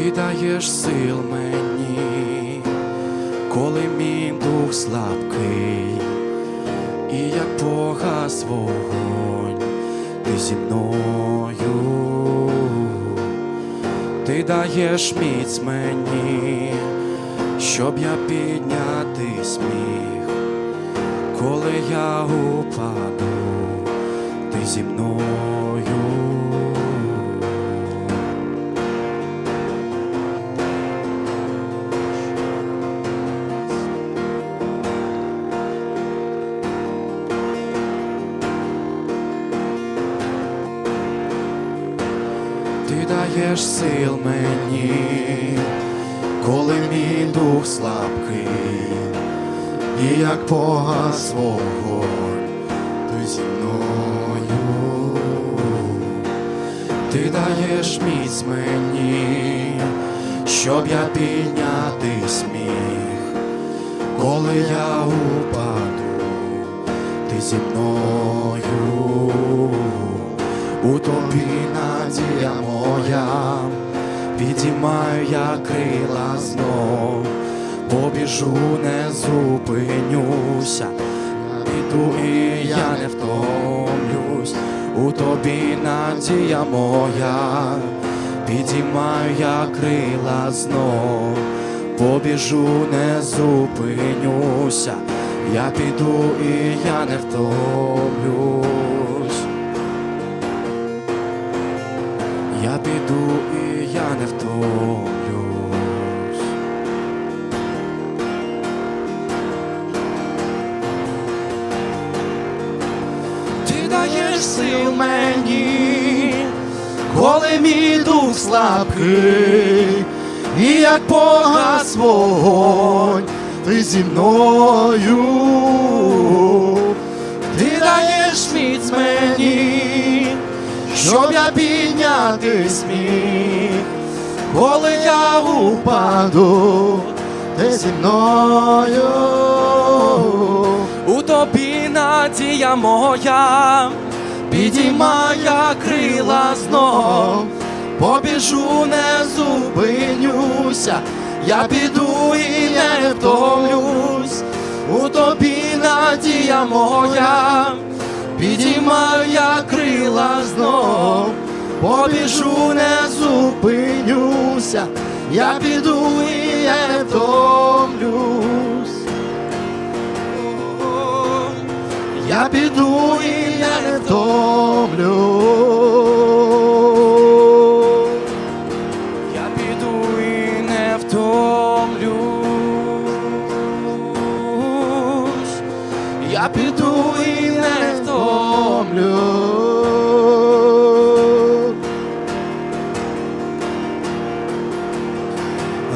даєш сил мені, коли мій дух слабкий, і як погас вогонь, ти зі мною, ти даєш міць мені, щоб я піднятись міг, коли я упаду, ти зі мною. Даєш сил мені, коли мій дух слабкий, і як погас вогонь, ти зі мною, ти даєш міць мені, щоб я піднятись міг, коли я упаду, ти зі мною. У тобі надія моя, підіймаю я крила знов, побіжу, не зупинюся, піду і я не втомлюсь, у тобі надія моя, підіймаю я крила знов, побіжу, не зупинюся, я піду і я не втомлюсь. Піду і я не втомлюсь. Ти даєш сил мені, коли мій дух слабкий, і як погас вогонь, ти зі мною, ти даєш міць мені, щоб я піднятись міг, коли я упаду, ти зі мною. У тобі надія моя, підіймає крила знов, побіжу, не зупинюся, я піду і не втомлюсь, у тобі надія моя, підіймаю я крила знов, побіжу, не зупинюся, я піду і не втомлюсь. Я піду і не втомлю. Я піду і не втомлюсь. Я піду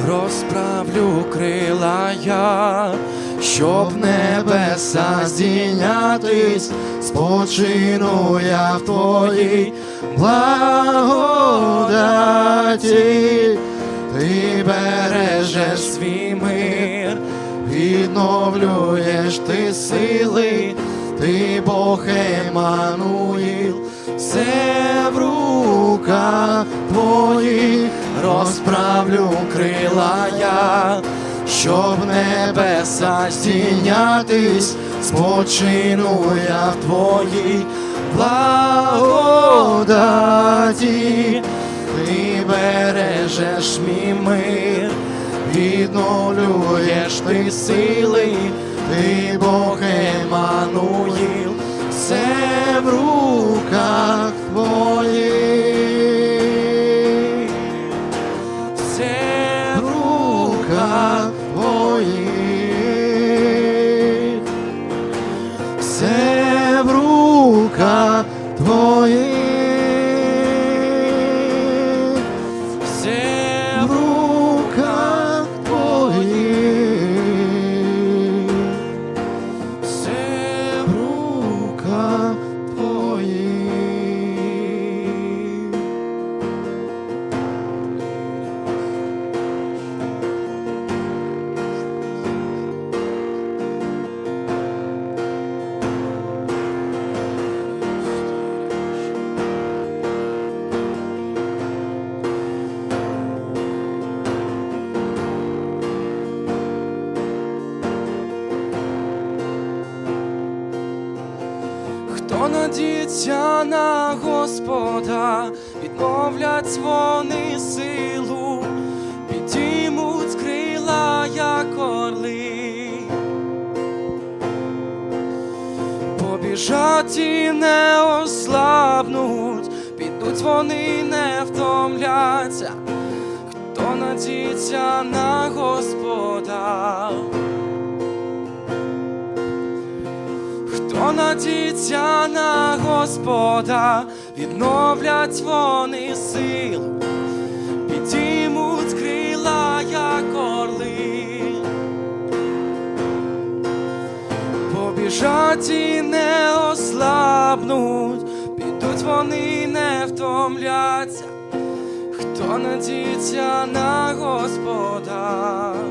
Розправлю крила я, щоб небеса здійнятись, спочину я в твоїй благодаті, ти бережеш свій мир, відновлюєш ти сили, ти Бог Еммануїл, все в руках твоїх розправлю крила я, щоб небеса здійнятись, спочину я в твоїй благодаті, ти бережеш мій мир, відновлюєш ти сили, ти Бог руках надіться на Господа, відновлять вони силу, підіймуть крила, як орли. Побіжать і не ослабнуть, підуть вони не втомляться, хто надіється на Господа. Хто на Господа, відновлять вони силу, підіймуть крила, як орли. Побіжать і не ослабнуть, підуть вони не втомляться, хто надіється на Господа.